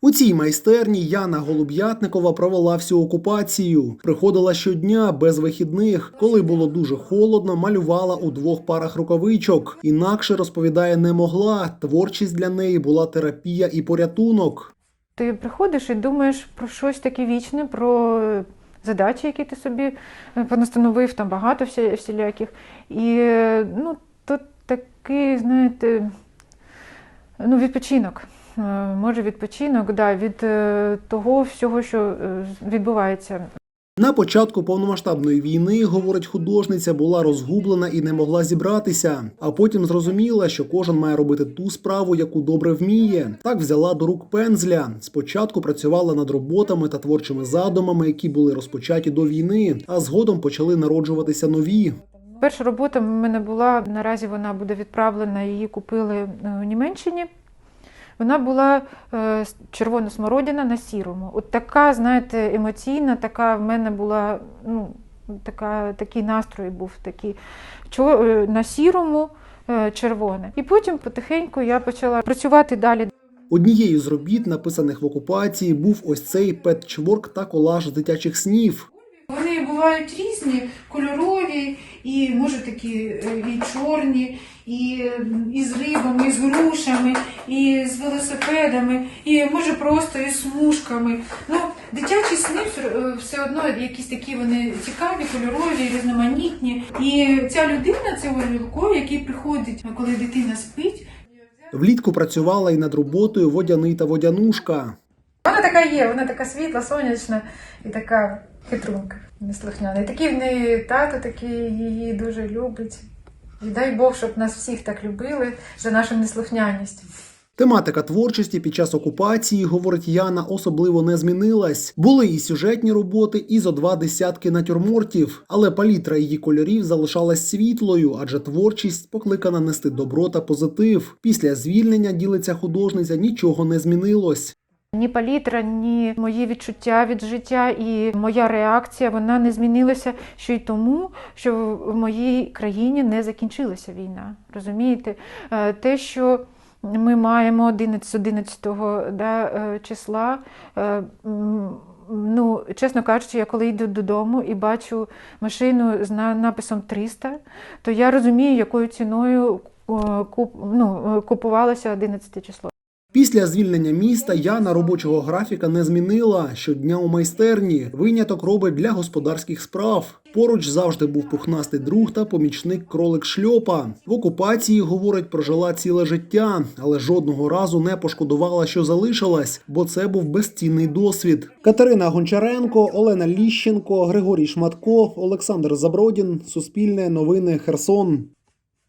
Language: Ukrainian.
У цій майстерні Яна Голуб'ятникова провела всю окупацію. Приходила щодня без вихідних. Коли було дуже холодно, малювала у двох парах рукавичок. Інакше розповідає, не могла. Творчість для неї була терапія і порятунок. Ти приходиш і думаєш про щось таке вічне, про задачі, які ти собі е, понастановив, там багато всіляких. І е, ну, тут такий, знаєте, ну, відпочинок. Е, Може, відпочинок, да, від е, того всього, що е, відбувається. На початку повномасштабної війни, говорить художниця, була розгублена і не могла зібратися. А потім зрозуміла, що кожен має робити ту справу, яку добре вміє. Так взяла до рук пензля. Спочатку працювала над роботами та творчими задумами, які були розпочаті до війни, а згодом почали народжуватися нові. Перша робота в мене була, наразі вона буде відправлена, її купили у Німеччині. Вона була е, с- червона смородина на сірому. От така, знаєте, емоційна, така в мене була, ну, така, такий настрой був такий. Чо, е, на сірому е, червоне. І потім потихеньку я почала працювати далі. Однією з робіт, написаних в окупації, був ось цей петчворк та колаж дитячих снів. Вони бувають різні, кольорові, і може такі е, і чорні, і, і з рибами, і з грушами, і з велосипедами, і може просто і з смужками. Ну, дитячі сни все- одно якісь такі вони цікаві, кольорові, різноманітні. І ця людина, це Олько, який приходить, коли дитина спить, Влітку працювала і над роботою водяний та водянушка. Вона така є, вона така світла, сонячна і така хитрунка, неслухняна. І такий в неї тато такий її дуже любить. І дай Бог, щоб нас всіх так любили за нашу неслухняність. Тематика творчості під час окупації, говорить Яна, особливо не змінилась. Були і сюжетні роботи, і зо два десятки натюрмортів, але палітра її кольорів залишалась світлою, адже творчість покликана нести добро та позитив. Після звільнення ділиться художниця, нічого не змінилось. Ні палітра, ні мої відчуття від життя і моя реакція вона не змінилася ще й тому, що в моїй країні не закінчилася війна. Розумієте? Е, Те, що ми маємо 11 11 да, е, числа. е, Ну, чесно кажучи, я коли йду додому і бачу машину з написом 300, то я розумію, якою ціною ну, купувалося 11 число. Після звільнення міста Яна робочого графіка не змінила щодня у майстерні. Виняток робить для господарських справ. Поруч завжди був пухнастий друг та помічник кролик шльопа. В окупації, говорить, прожила ціле життя, але жодного разу не пошкодувала, що залишилась, бо це був безцінний досвід. Катерина Гончаренко, Олена Ліщенко, Григорій Шматко, Олександр Забродін. Суспільне новини Херсон.